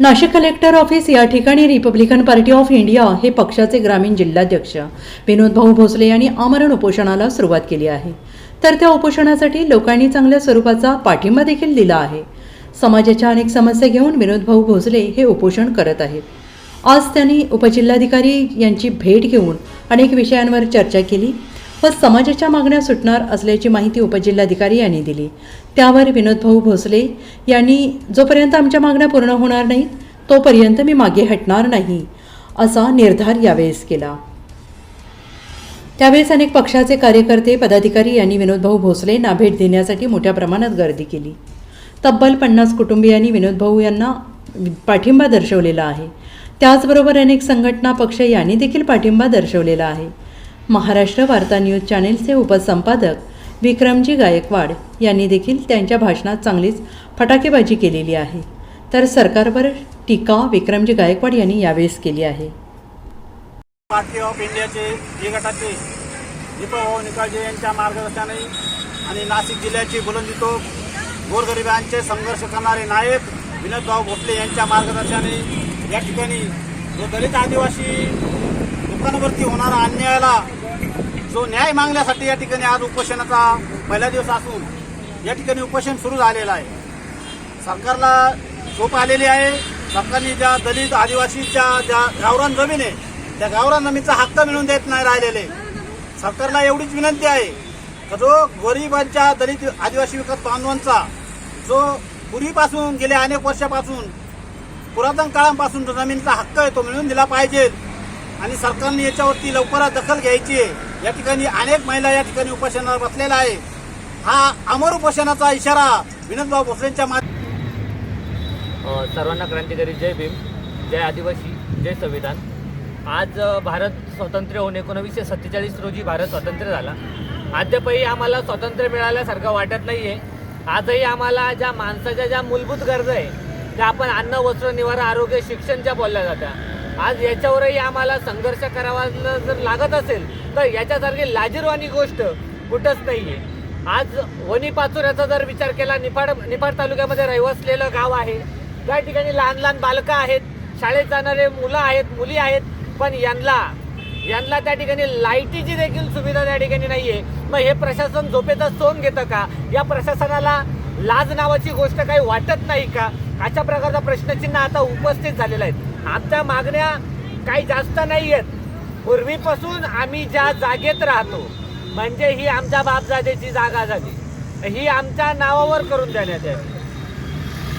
Nashik collector office या ठिकाणी Republican party of India हे पक्षाचे ग्रामीण जिल्हाध्यक्ष विनोद भाऊ भोसले यांनी आमरण उपोषणाला सुरुवात केली आहे. तर त्या उपोषणासाठी लोकांनी चांगल्या स्वरूपाचा पाठिंबा देखील दिला आहे. समाजाच्या अनेक समस्या घेऊन विनोद भाऊ भोसले हे उपोषण करत आहेत. आज त्यांनी उपजिल्हाधिकारी यांची भेट घेऊन अनेक विषयांवर चर्चा केली. व समाजाच्या मागण्या सुटणार असल्याची माहिती उपजिल्हाधिकारी यांनी दिली. त्यावर विनोदभाऊ भोसले यांनी जोपर्यंत आमच्या मागण्या पूर्ण होणार नाहीत तोपर्यंत मी मागे हटणार नाही असा निर्धार यावेळेस केला. त्यावेळेस अनेक पक्षाचे कार्यकर्ते पदाधिकारी यांनी विनोदभाऊ भोसले यांना भेट देण्यासाठी मोठ्या प्रमाणात गर्दी केली. तब्बल पन्नास कुटुंबियांनी विनोदभाऊ यांना पाठिंबा दर्शवलेला आहे. त्याचबरोबर अनेक संघटना पक्ष यांनी देखील पाठिंबा दर्शवलेला आहे. महाराष्ट्र वार्ता न्यूज चॅनेलचे उपसंपादक विक्रमजी गायकवाड यांनी देखील त्यांच्या भाषणात चांगलीच फटाकेबाजी केलेली आहे. तर सरकारवर टीका विक्रमजी गायकवाड यांनी यावेळेस केली आहे. पार्टी ऑफ इंडियाचे ए गटाचे दीपकभाऊ निकाळजे यांच्या मार्गदर्शनाने आणि नाशिक जिल्ह्याचे बुलंदी तोफ गोरगरिबांचे संघर्ष करणारे नायक विनोदभाऊ भोसले यांच्या मार्गदर्शनाने या ठिकाणी जो दलित आदिवासी लोकांवरती होणारा अन्यायाला जो न्याय मागण्यासाठी या ठिकाणी आज उपोषणाचा पहिला दिवस असून या ठिकाणी उपोषण सुरू झालेलं आहे. सरकारला झोप आलेली आहे. सरकारने ज्या दलित आदिवासीच्या ज्या गावरान जमीन आहे त्या गावरान जमीनचा हक्क मिळून देत नाही राहिलेले. सरकारला एवढीच विनंती आहे का जो गरिबांच्या दलित आदिवासी विकास बांधवांचा जो पूर्वीपासून गेल्या अनेक वर्षापासून पुरातन काळापासून जो जमिनीचा हक्क आहे तो मिळून दिला पाहिजे आणि सरकारने याच्यावरती लवकरात दखल घ्यायची आहे. या ठिकाणी अनेक महिला या ठिकाणी उपोषणावर बसलेल्या आहे हा अमर उपोषणाचा इशारा विनोदभाऊ भोसलेंच्या माध्यमातून सर्वांना क्रांतिकारी जय भीम जय आदिवासी जय संविधान. आज भारत स्वातंत्र्य होऊन एकोणवीसशे सत्तेचाळीस रोजी भारत स्वातंत्र्य झाला. अद्यापही आम्हाला स्वातंत्र्य मिळाल्यासारखं वाटत नाही आहे आजही आम्हाला ज्या माणसाच्या ज्या मूलभूत गरजा आहे त्या आपण अन्न वस्त्र निवारा आरोग्य शिक्षणच्या बोलल्या जात्या आज याच्यावरही आम्हाला संघर्ष करावा जर लागत असेल तर याच्यासारखी लाजीरवाणी गोष्ट कुठंच नाही आहे आज वणी पाचोऱ्याचा जर विचार केला निफाड निफाड तालुक्यामध्ये रहिवासलेलं गाव आहे. त्या ठिकाणी लहान लहान बालकं आहेत शाळेत जाणारे मुलं आहेत मुली आहेत पण यांना यांना त्या ठिकाणी लाईटीची देखील सुविधा त्या ठिकाणी नाही आहे मग हे प्रशासन झोपेचं सोन घेतं का? या प्रशासनाला लाज नावाची गोष्ट काही वाटत नाही का? अशा प्रकारचा प्रश्नचिन्ह आता उपस्थित झालेला आहे. आमच्या मागण्या काही जास्त नाही आहेत. पूर्वीपासून आम्ही ज्या जागेत राहतो म्हणजे ही आमच्या बापजादेची जागा झाली ही आमच्या नावावर करून देण्यात यावी.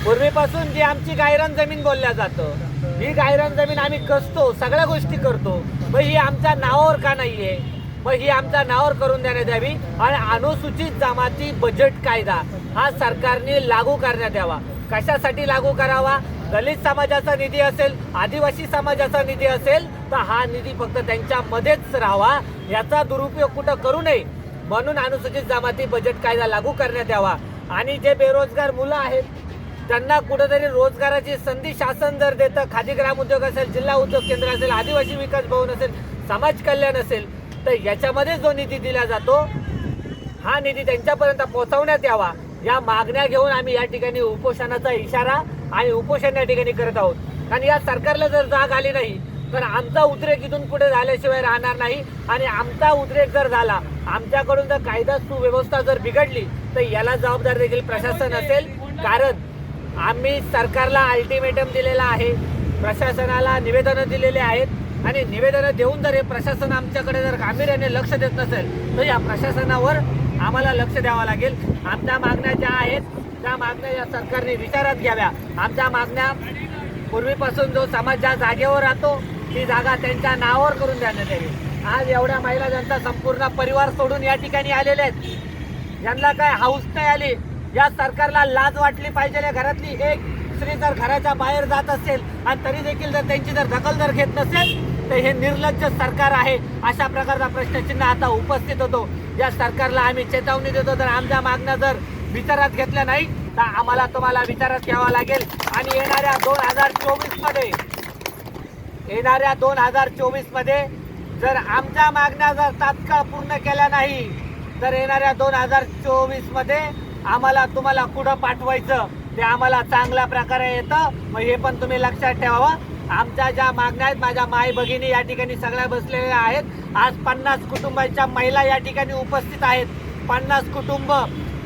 पूर्वीपासून जी आमची गायरान जमीन बोलल्या जातं ही गायरान जमीन आम्ही कसतो सगळ्या गोष्टी करतो. मग ही आमच्या नावावर का नाही आहे मग ही आमच्या नावावर करून देण्यात यावी? आणि अनुसूचित जमाती बजेट कायदा हा सरकारने लागू करण्यात यावा. कशासाठी लागू करावा? दलित समाजाचा निधी असेल आदिवासी समाजाचा निधी असेल तर हा निधी फक्त त्यांच्यामध्येच राहावा. याचा दुरुपयोग कुठं करू नये? म्हणून अनुसूचित जमाती बजेट कायदा लागू करण्यात यावा. आणि जे बेरोजगार मुलं आहेत त्यांना कुठेतरी रोजगाराची संधी शासन जर देतं खादी ग्राम उद्योग असेल जिल्हा उद्योग केंद्र असेल आदिवासी विकास भवन असेल समाज कल्याण असेल तर याच्यामध्ये जो निधी दिला जातो हा निधी त्यांच्यापर्यंत पोहोचवण्यात यावा. या मागण्या घेऊन आम्ही या ठिकाणी उपोषणाचा इशारा आणि उपोषण या ठिकाणी करत आहोत. आणि या सरकारला जर जाग आली नाही तर आमचा उद्रेक इथून पुढे झाल्याशिवाय राहणार नाही. आणि आमचा उद्रेक जर झाला आमच्याकडून जर कायदा सुव्यवस्था जर बिघडली तर याला जबाबदार देखील प्रशासन असेल. कारण आम्ही सरकारला अल्टिमेटम दिलेला आहे प्रशासनाला निवेदनं दिलेले आहेत. आणि निवेदनं देऊन जर हे प्रशासन आमच्याकडे जर गांभीर्याने लक्ष देत नसेल तर या प्रशासनावर आम्हाला लक्ष द्यावं लागेल. आमच्या मागण्या ज्या आहेत त्या मागण्या या सरकारने विचारात घ्याव्या. आमच्या मागण्या पूर्वीपासून जो समाज ज्या जागेवर राहतो ती जागा त्यांच्या नावावर करून देण्यात यावी. आज एवढ्या महिला ज्यांचा संपूर्ण परिवार सोडून या ठिकाणी आलेले आहेत यांना काय हाऊस नाही आली? या सरकारला लाज वाटली पाहिजे या घरातली एक स्त्री जर घराच्या बाहेर जात असेल आणि तरी देखील जर त्यांची जर दखल जर घेत नसेल तर हे निर्लज्ज सरकार आहे. अशा प्रकारचा प्रश्नचिन्ह आता उपस्थित होतो. या सरकारला आम्ही चेतावणी देतो. जर आमच्या मागण्या जर विचारात घेतल्या नाही तर आम्हाला तुम्हाला विचारात घ्यावा लागेल. आणि येणाऱ्या दोन हजार चोवीसमध्ये येणाऱ्या दोन हजार चोवीसमध्ये जर आमच्या मागण्या जर तात्काळ पूर्ण केल्या नाही तर येणाऱ्या दोन हजार चोवीसमध्ये आम्हाला तुम्हाला कुठं पाठवायचं? ते आम्हाला चांगल्या प्रकारे येतं. मग हे पण तुम्ही लक्षात ठेवावं. आमच्या ज्या मागण्या आहेत माझ्या माई भगिनी या ठिकाणी सगळ्या बसलेल्या आहेत. आज पन्नास कुटुंबाच्या महिला या ठिकाणी उपस्थित आहेत. पन्नास कुटुंब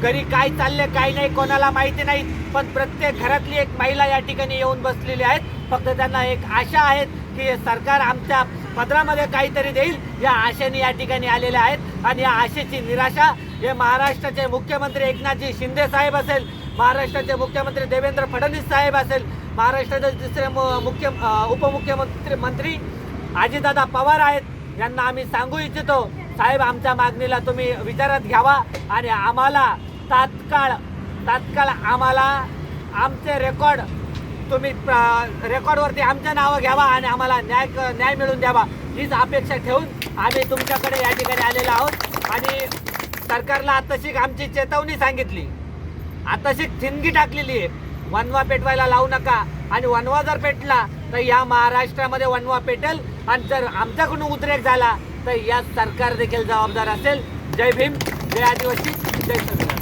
घरी काय चालले काय नाही कोणाला माहिती नाही पण प्रत्येक घरातली एक महिला या ठिकाणी येऊन बसलेली आहेत. फक्त त्यांना एक आशा आहे की सरकार आमच्या पत्रामध्ये काहीतरी देईल या आशेने या ठिकाणी आलेले आहेत. आणि या आशेची निराशा हे महाराष्ट्राचे मुख्यमंत्री एकनाथजी शिंदे साहेब असेल महाराष्ट्राचे मुख्यमंत्री देवेंद्र फडणवीस साहेब असेल महाराष्ट्राचे दुसरे मुख्य उपमुख्यमंत्री मंत्री अजितदादा पवार आहेत. यांना आम्ही सांगू इच्छितो साहेब आमच्या मागणीला तुम्ही विचारात घ्यावा आणि आम्हाला तात्काळ तात्काळ आम्हाला आमचे रेकॉर्ड तुम्ही रेकॉर्डवरती आमच्या नावं घ्यावा आणि आम्हाला न्याय न्याय मिळवून द्यावा. हीच अपेक्षा ठेवून आम्ही तुमच्याकडे या ठिकाणी आलेलो आहोत. आणि सरकारला आताशी आमची चेतावणी सांगितली. आताशी ठिणगी टाकलेली आहे. वनवा पेटवायला लावू नका. आणि वनवा जर पेटला तर या महाराष्ट्रामध्ये वनवा पेटेल. आणि जर आमच्याकडून उद्रेक झाला तर या सरकार देखील जबाबदार असेल. जय भीम. जय आदिवासी. जय